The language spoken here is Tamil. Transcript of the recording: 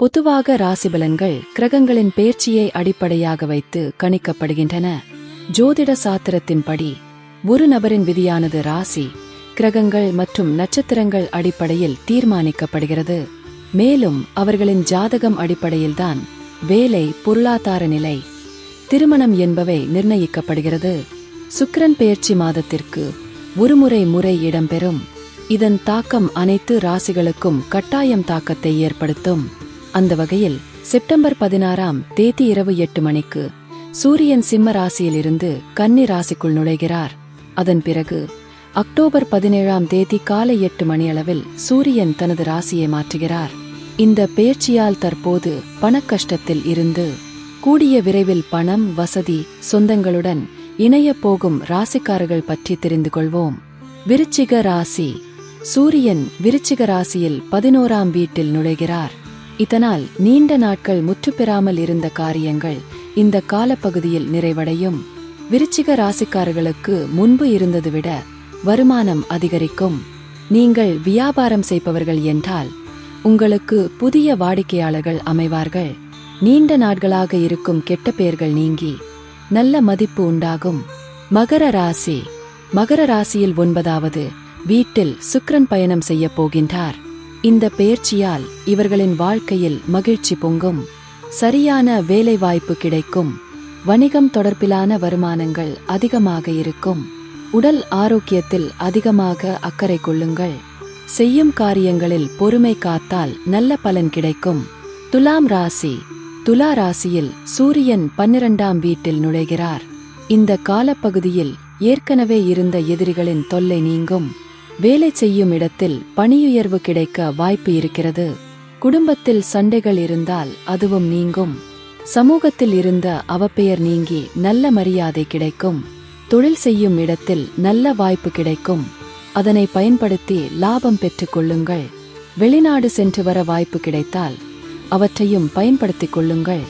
பொதுவாக ராசிபலன்கள் கிரகங்களின் பேர்ச்சியை அடிப்படையாக வைத்து கணிக்கப்படுகின்றன. ஜோதிட சாத்திரத்தின்படி ஒரு நபரின் விதியானது ராசி கிரகங்கள் மற்றும் நட்சத்திரங்கள் அடிப்படையில் தீர்மானிக்கப்படுகிறது. மேலும் அவர்களின் ஜாதகம் அடிப்படையில்தான் வேலை பொருளாதார நிலை திருமணம் என்பவை நிர்ணயிக்கப்படுகிறது. சுக்கிரன் பெயர்ச்சி மாதத்திற்கு ஒருமுறை முறை இடம்பெறும். இதன் தாக்கம் அனைத்து ராசிகளுக்கும் கட்டாயம் தாக்கத்தை ஏற்படுத்தும். அந்த வகையில் செப்டம்பர் பதினாறாம் தேதி இரவு எட்டு மணிக்கு சூரியன் சிம்ம ராசியிலிருந்து கன்னி ராசிக்குள் நுழைகிறார். அதன் பிறகு அக்டோபர் பதினேழாம் தேதி காலை எட்டு மணியளவில் சூரியன் தனது ராசியை மாற்றுகிறார். இந்த பேச்சியால் தற்போது பணக்கஷ்டத்தில் இருந்து கூடிய விரைவில் பணம் வசதி சொந்தங்களுடன் இணைய போகும் ராசிக்காரர்கள் பற்றி தெரிந்து கொள்வோம். விருச்சிக ராசி. சூரியன் விருச்சிக ராசியில் பதினோராம் வீட்டில் நுழைகிறார். இதனால் நீண்ட நாட்கள் முற்றுப்பெறாமல் இருந்த காரியங்கள் இந்த காலப்பகுதியில் நிறைவடையும். விருச்சிக ராசிக்காரர்களுக்கு முன்பு இருந்தது விட வருமானம் அதிகரிக்கும். நீங்கள் வியாபாரம் செய்பவர்கள் என்றால் உங்களுக்கு புதிய வாடிக்கையாளர்கள் அமைவார்கள். நீண்ட நாட்களாக இருக்கும் கெட்ட பெயர்கள் நீங்கி நல்ல மதிப்பு உண்டாகும். மகர ராசி. மகர ராசியில் ஒன்பதாவது வீட்டில் சுக்ரன் பயணம் செய்யப் போகின்றார். இந்த பெயர்ச்சியால் இவர்களின் வாழ்க்கையில் மகிழ்ச்சி பொங்கும். சரியான வேலைவாய்ப்பு கிடைக்கும். வணிகம் தொடர்பிலான வருமானங்கள் அதிகமாக இருக்கும். உடல் ஆரோக்கியத்தில் அதிகமாக அக்கறை கொள்ளுங்கள். செய்யும் காரியங்களில் பொறுமை காத்தால் நல்ல பலன் கிடைக்கும். துலாம் ராசி. துலா ராசியில் சூரியன் பன்னிரண்டாம் வீட்டில் நுழைகிறார். இந்த காலப்பகுதியில் ஏற்கனவே இருந்த எதிரிகளின் தொல்லை நீங்கும். வேலை செய்யும் இடத்தில் பணியுயர்வு கிடைக்க வாய்ப்பு இருக்கிறது. குடும்பத்தில் சண்டைகள் இருந்தால் அதுவும் நீங்கும். சமூகத்தில் இருந்த அவப்பெயர் நீங்கி நல்ல மரியாதை கிடைக்கும். தொழில் செய்யும் இடத்தில் நல்ல வாய்ப்பு கிடைக்கும். அதனை பயன்படுத்தி லாபம் பெற்றுக் கொள்ளுங்கள். வெளிநாடு சென்று வர வாய்ப்பு கிடைத்தால் அவற்றையும் பயன்படுத்திக் கொள்ளுங்கள்.